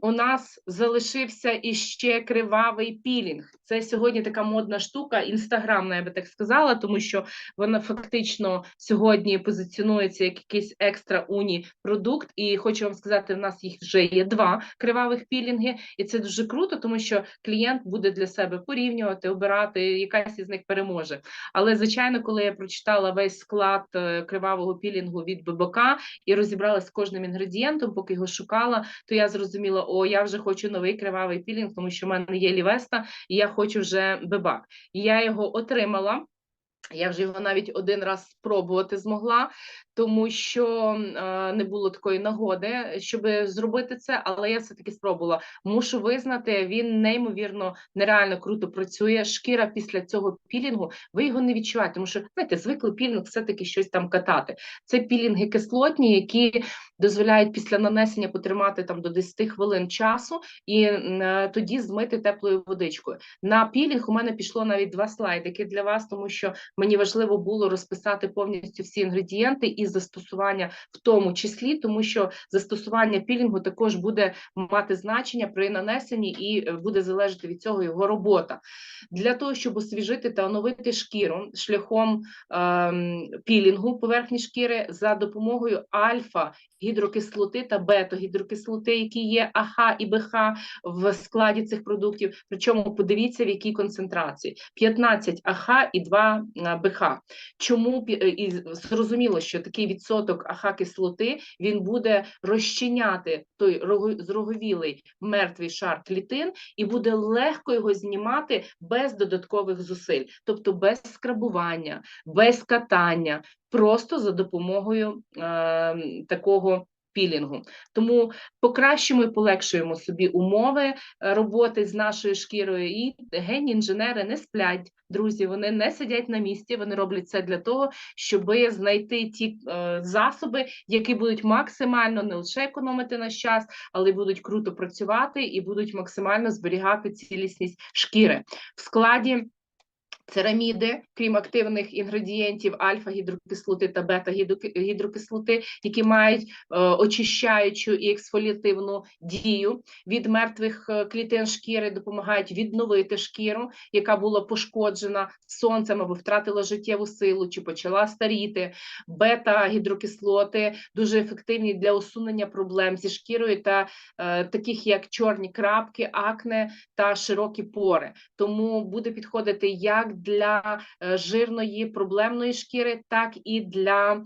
у нас залишився іще кривавий пілінг. Це сьогодні така модна штука, інстаграмна, я би так сказала, тому що вона фактично сьогодні позиціонується як якийсь екстра уні продукт. І хочу вам сказати, в нас їх вже є два кривавих пілінги, і це дуже круто, тому що клієнт буде для себе порівнювати, обирати, якась із них переможе. Але звичайно, коли я прочитала весь склад е, кривавого пілінгу від ББК і розібралася з кожним інгредієнтом, поки його шукала, то я зрозуміла, о, я вже хочу новий кривавий пілінг, тому що в мене є лівеста, і я хочу вже бебак. Я його отримала. Я вже його навіть один раз спробувати змогла, тому що е, не було такої нагоди, щоб зробити це, але я все таки спробувала. Мушу визнати, він неймовірно нереально круто працює. Шкіра після цього пілінгу, ви його не відчуваєте, тому що знаєте, звикли пілінг все-таки щось там катати. Це пілінги кислотні, які дозволяють після нанесення потримати там до 10 хвилин часу і е, тоді змити теплою водичкою. На пілінг у мене пішло навіть два слайдики для вас, тому що мені важливо було розписати повністю всі інгредієнти застосування в тому числі, тому що застосування пілінгу також буде мати значення при нанесенні і е, буде залежати від цього його робота. Для того, щоб освіжити та оновити шкіру шляхом ем, пілінгу поверхні шкіри за допомогою альфа гідрокислоти та бета-гідрокислоти, які є АХ і БХ в складі цих продуктів. Причому подивіться, в якій концентрації: 15 АХ і 2 БХ. Чому е, і зрозуміло, що такий відсоток АХ кислоти він буде розчиняти той зроговілий мертвий шар клітин і буде легко його знімати без додаткових зусиль, тобто без скрабування, без катання, просто за допомогою е, такого пілінгу. Тому покращимо і полегшуємо собі умови е, роботи з нашою шкірою. І гені інженери не сплять, друзі. Вони не сидять на місці. Вони роблять це для того, щоб знайти ті е, засоби, які будуть максимально не лише економити наш час, але й будуть круто працювати і будуть максимально зберігати цілісність шкіри в складі. Цераміди, крім активних інгредієнтів альфа-гідрокислоти та бета-гідрокислоти, які мають е, очищаючу і ексфоліативну дію від мертвих е, клітин шкіри, допомагають відновити шкіру, яка була пошкоджена сонцем або втратила життєву силу, чи почала старіти. Бета-гідрокислоти дуже ефективні для усунення проблем зі шкірою, та е, таких як чорні крапки, акне та широкі пори. Тому буде підходити як для е, жирної проблемної шкіри, так і для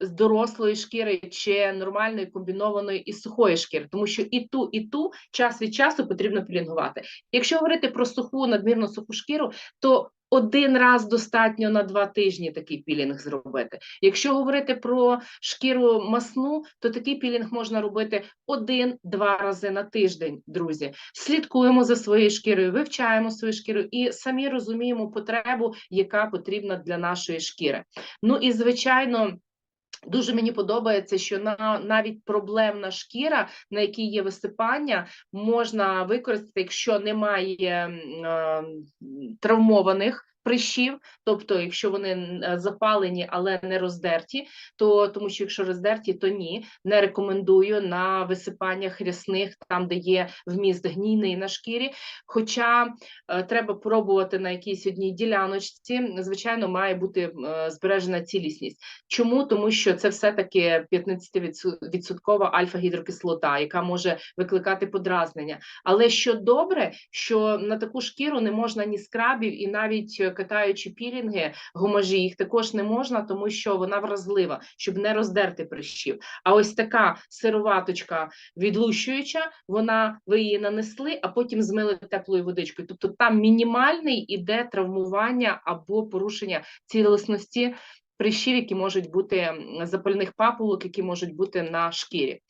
з дорослої шкіри чи нормальної комбінованої і сухої шкіри, тому що і ту, і ту час від часу потрібно пілінгувати. Якщо говорити про суху, надмірно суху шкіру, то один раз достатньо на два тижні такий пілінг зробити. Якщо говорити про шкіру масну, то такий пілінг можна робити один-два рази на тиждень, друзі. Слідкуємо за своєю шкірою, вивчаємо свою шкіру і самі розуміємо потребу, яка потрібна для нашої шкіри. Ну і звичайно. Дуже мені подобається, що на навіть проблемна шкіра, на якій є висипання, можна використати, якщо немає е, травмованих прищів, тобто, якщо вони е, запалені, але не роздерті, то тому що якщо роздерті, то ні, не рекомендую на висипаннях рясних, там де є вміст гнійний на шкірі. Хоча е, треба пробувати на якійсь одній діляночці, звичайно, має бути е, збережена цілісність. Чому? Тому що це все-таки 15% альфа-гідрокислота, яка може викликати подразнення. Але що добре, що на таку шкіру не можна ні скрабів, і навіть катаючи пілінги, гумажі, їх також не можна, тому що вона вразлива, щоб не роздерти прищів. А ось така сироваточка відлущуюча, вона ви її нанесли, а потім змили теплою водичкою. Тобто там мінімальний іде травмування або порушення цілісності прищів, які можуть бути запальних папулок, які можуть бути на шкірі.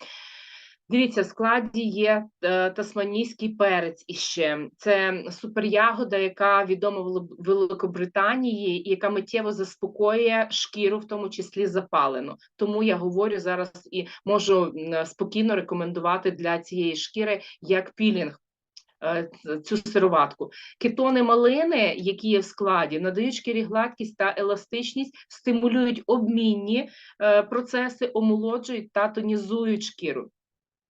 Дивіться, в складі є е, тасманійський перець іще. Це суперягода, яка відома в Великобританії, і яка миттєво заспокоює шкіру, в тому числі запалену. Тому я говорю зараз і можу спокійно рекомендувати для цієї шкіри як пілінг. Е, цю сироватку. Кетони малини, які є в складі, надають шкірі гладкість та еластичність, стимулюють обмінні е, процеси, омолоджують та тонізують шкіру.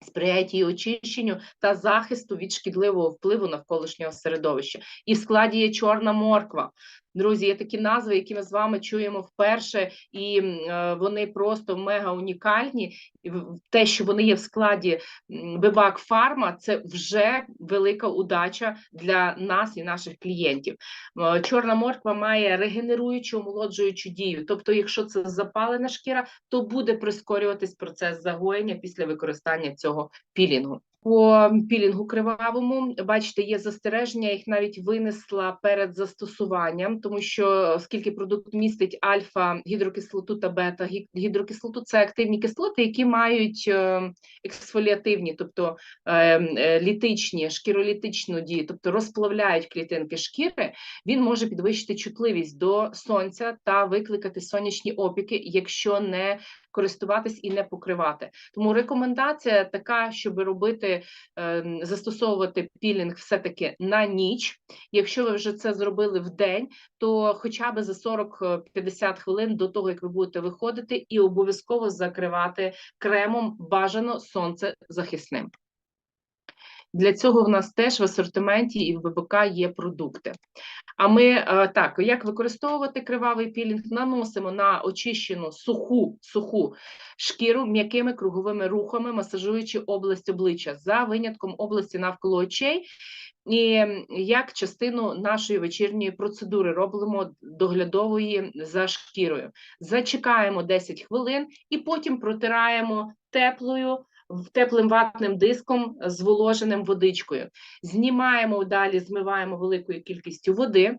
Сприяють її очищенню та захисту від шкідливого впливу навколишнього середовища. І в складі є чорна морква. Друзі, є такі назви, які ми з вами чуємо вперше, і е, вони просто мега унікальні. Те, що вони є в складі Бибак Фарма, це вже велика удача для нас і наших клієнтів. Е, Чорна морква має регенеруючу, омолоджуючу дію. Тобто, якщо це запалена шкіра, то буде прискорюватись процес загоєння після використання цього пілінгу. По пілінгу кривавому, бачите, є застереження, їх навіть винесла перед застосуванням, тому що оскільки продукт містить альфа гідрокислоту та бета гі- гідрокислоту, це активні кислоти, які мають е, ексфоліативні, тобто е, е, літичні, шкіролітичну дію, тобто розплавляють клітинки шкіри, він може підвищити чутливість до сонця та викликати сонячні опіки, якщо не користуватись і не покривати. Тому рекомендація така, щоб робити, е, застосовувати пілінг все-таки на ніч. Якщо ви вже це зробили в день, то хоча б за 40-50 хвилин до того, як ви будете виходити, і обов'язково закривати кремом бажано сонцезахисним. Для цього в нас теж в асортименті і в ВБК є продукти. А ми е, так, як використовувати кривавий пілінг, наносимо на очищену суху суху шкіру м'якими круговими рухами, масажуючи область обличчя за винятком області навколо очей. І як частину нашої вечірньої процедури робимо доглядової за шкірою. Зачекаємо 10 хвилин і потім протираємо теплою теплим ватним диском зволоженим водичкою. Знімаємо далі, змиваємо великою кількістю води.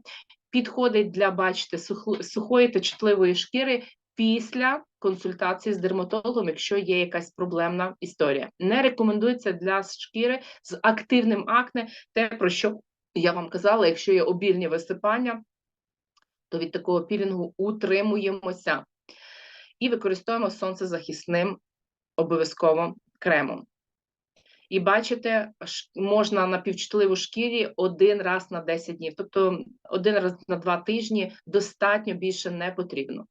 Підходить для, бачите, сухої та чутливої шкіри після консультації з дерматологом, якщо є якась проблемна історія. Не рекомендується для шкіри з активним акне, те, про що я вам казала, якщо є обільні висипання, то від такого пілінгу утримуємося і використовуємо сонцезахисним обов'язково кремом. І бачите, можна на півчутливу шкірі один раз на 10 днів, тобто один раз на два тижні достатньо більше не потрібно.